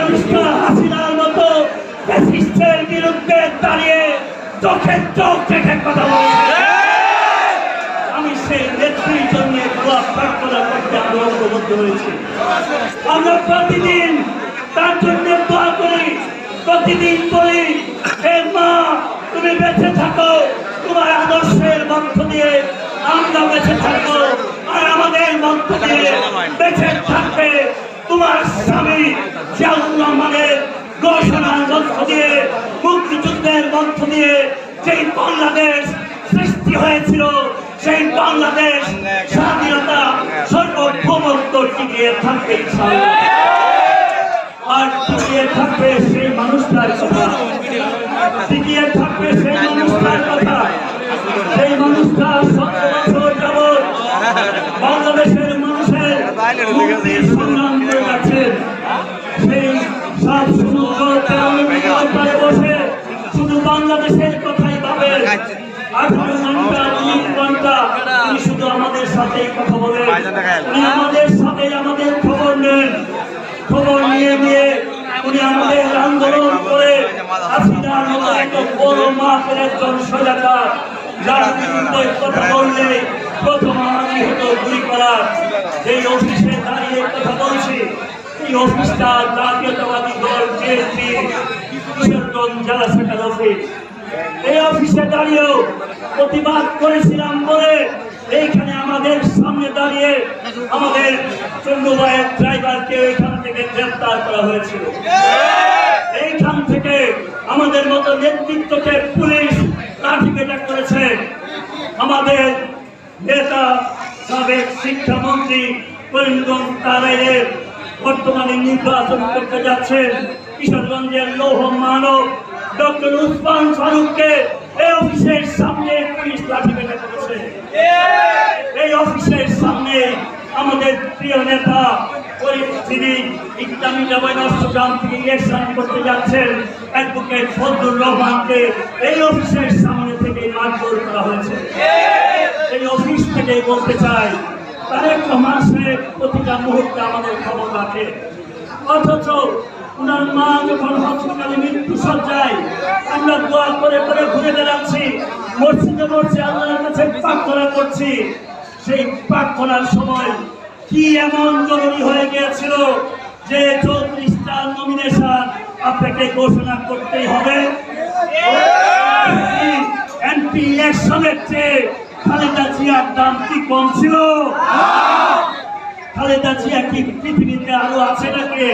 মানুষটা হাসিনার মতো ফ্যাসিস্টের বিরুদ্ধে দাঁড়িয়ে চোখে চোখ রেখে কথা বলেছে। আমি সেই নেত্রীর জন্য প্রার্থনা করতে আমি ঐক্যবদ্ধ হয়েছি। আমরা প্রতিদিন তার জন্য দোয়া করি, প্রতিদিন বলি, হে মা, তুমি বেঁচে থাকো, তোমার আদর্শের মধ্য দিয়ে আমরা বেঁচে থাকব। আর আমাদের মধ্য দিয়ে বেঁচে থাকবে। তোমার স্বামী জিয়াউর ঘোষণার মধ্য দিয়ে, মুক্তিযুদ্ধের মধ্য দিয়ে যেই বাংলাদেশ সৃষ্টি হয়েছিল, সেই বাংলাদেশ স্বাধীনতা সর্বভৌমত্ব টিকিয়ে থাকবে আর টিকিয়ে থাকবে সেই মানুষটার কথা। টিকিয়ে থাকবে সেই মানুষটার কথা। সেই মানুষটা সতেরো বছর যাবৎ বাংলাদেশের মানুষের তিন শুধু আমাদের সাথেই কথা বলেন। আমাদের সাথে আমাদের খবর নেন। খবর নিয়ে নিয়ে উনি আমাদের আন্দোলন করে হাসিনার মতো এত বড় মাপের একজন সজাকার যার বিরুদ্ধে কথা বললে প্রথম হতো এই অফিসে দাঁড়িয়ে কথা বলছি এই অফিসটা জাতীয়তাবাদী দল জেএসপি কিশোরগঞ্জ জেলা শাখার অফিস। এই অফিসে দাঁড়িয়েও প্রতিবাদ করেছিলাম বলে এইখানে আমাদের সামনে দাঁড়িয়ে আমাদের চন্দ্রবায়ের ড্রাইভারকে এখান থেকে গ্রেফতার করা হয়েছিল। এইখান থেকে আমাদের মতো নেতৃত্বকে পুলিশ লাঠি পেটা করেছে। আমাদের নেতা, সাবেক শিক্ষামন্ত্রী করিমগঞ্জ তারাইয়ের বর্তমানে নির্বাচন করতে যাচ্ছেন কিশোরগঞ্জের লৌহ মানব ডক্টর উসমান ফারুককে এই অফিসের সামনে পুলিশ লাঠি পেটা করেছে। এই অফিসের সামনে আমাদের প্রিয় নেতা থেকে এই অফিস থেকে বলতে চাই প্রতিটা মুহূর্তে আমাদের খবর রাখে অথচ ওনার মা যখন হসপিটালে আমরা দোয়া করে করে ঘুরে বেড়াচ্ছি। মসজিদে মসজিদে আল্লাহর কাছে প্রার্থনা করছি। সেই প্রার্থনার সময় কি এমন জরুরি হয়ে গিয়েছিল যে চৌত্রিশটা নমিনেশন আপনাকে ঘোষণা করতেই হবে? এমপি ইলেকশনের চেয়ে খালেদা জিয়ার দাম কি কম ছিল? খালেদা জিয়া কি পৃথিবীতে আরও আছে নাকি?